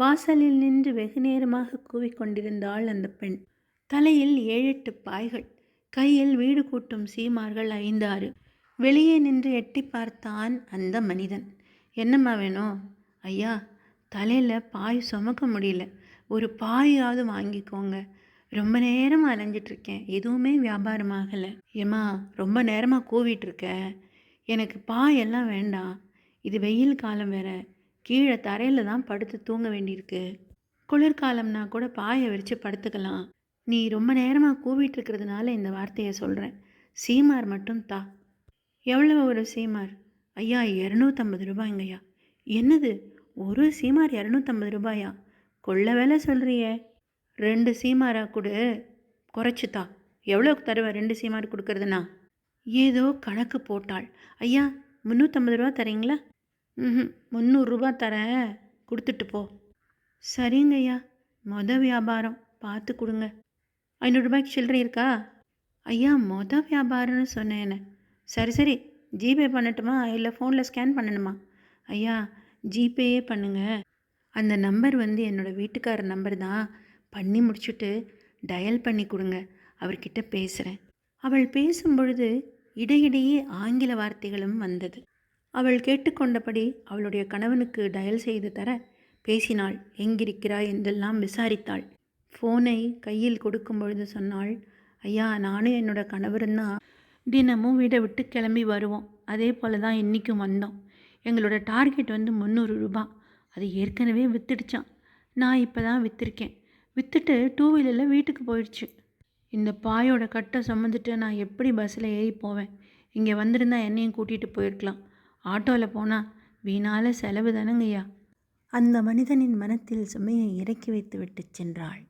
வாசலில் நின்று வெகு நேரமாக கூவிக்கொண்டிருந்தாள் அந்த பெண். தலையில் ஏழெட்டு பாய்கள் கையில் வீடு கூட்டும் சீமார்கள் ஐந்தாறு. வெளியே நின்று எட்டி பார்த்தான் அந்த மனிதன். என்னம்மா வேணும்? ஐயா தலையில் பாய் சுமக்க முடியல. ஒரு பாயாவது வாங்கிக்கோங்க. ரொம்ப நேரமாக அலைஞ்சிட்ருக்கேன். எதுவுமே வியாபாரம் ஆகலை. ஏம்மா ரொம்ப நேரமாக கூவிட்டுருக்க எனக்கு பாயெல்லாம் வேண்டாம். இது வெயில் காலம் வேறு. கீழே தரையில் தான் படுத்து தூங்க வேண்டியிருக்கு. குளிர்காலம்னா கூட பாயை விரித்து படுத்துக்கலாம். நீ ரொம்ப நேரமாக கூவிட்டுருக்கிறதுனால இந்த வார்த்தையை சொல்கிறேன் சீமார் மட்டும் தா. எவ்வளவு ஒரு சீமார்? ஐயா இரநூத்தம்பது ரூபாய்ங்கய்யா. என்னது? ஒரு சீமார் இரநூத்தம்பது ரூபாயா? கொள்ள வேலை சொல்கிறியே ரெண்டு சீமாரா கொடு. குறைச்சித்தா எவ்வளோக்கு தருவேன் ரெண்டு சீமார் கொடுக்கறதுனா ஏதோ கணக்கு போட்டாள். ஐயா முந்நூற்றம்பது ரூபா தரீங்களா? ம் முந்நூறுரூபா தரேன். கொடுத்துட்டு போ. சரிங்க ஐயா. மொத வியாபாரம். பார்த்து கொடுங்க. ஐநூறுரூபாய்க்கு சில்லறை இருக்கா? ஐயா மொத வியாபாரம்னு சொன்னேனே. சரி சரி. ஜிபே பண்ணட்டுமா? இல்லை ஃபோனில் ஸ்கேன் பண்ணணுமா? ஐயா ஜிபேயே பண்ணுங்க. அந்த நம்பர் வந்து என்னோடய வீட்டுக்காரர் நம்பர் தான். பண்ணி முடிச்சுட்டு டயல் பண்ணி கொடுங்க. அவர்கிட்ட பேசுகிறேன் அவள் பேசும் பொழுது இடையிடையே ஆங்கில வார்த்தைகளும் வந்தது. அவள் கேட்டுக்கொண்டபடி அவளுடைய கணவனுக்கு டயல் செய்து தர பேசினாள். எங்கிருக்கிறாய்? என்றெல்லாம் விசாரித்தாள். ஃபோனை கையில் கொடுக்கும் பொழுது சொன்னாள் ஐயா நானும் என்னோட கணவரும் தான் தினமும் வீடை விட்டு கிளம்பி வருவோம். அதே போல் தான் இன்றைக்கும் வந்தோம். எங்களோட டார்கெட் வந்து முந்நூறு ரூபா. அது ஏற்கனவே வித்துடுச்சான் நான் இப்போ தான் விற்றுருக்கேன் விற்றுட்டு டூ வீலரில் வீட்டுக்கு போயிடுச்சு. இந்த பாயோட கட்டை சுமந்துட்டு நான் எப்படி பஸ்ஸில் ஏறி போவேன்? இங்கே வந்திருந்தா என்னையும் கூட்டிகிட்டு போயிருக்கலாம். ஆட்டோவில் போனால் வீணால செலவு தானங்கய்யா. அந்த மனிதனின் மனத்தில் சுமையை இறக்கி வைத்து விட்டு சென்றாள்.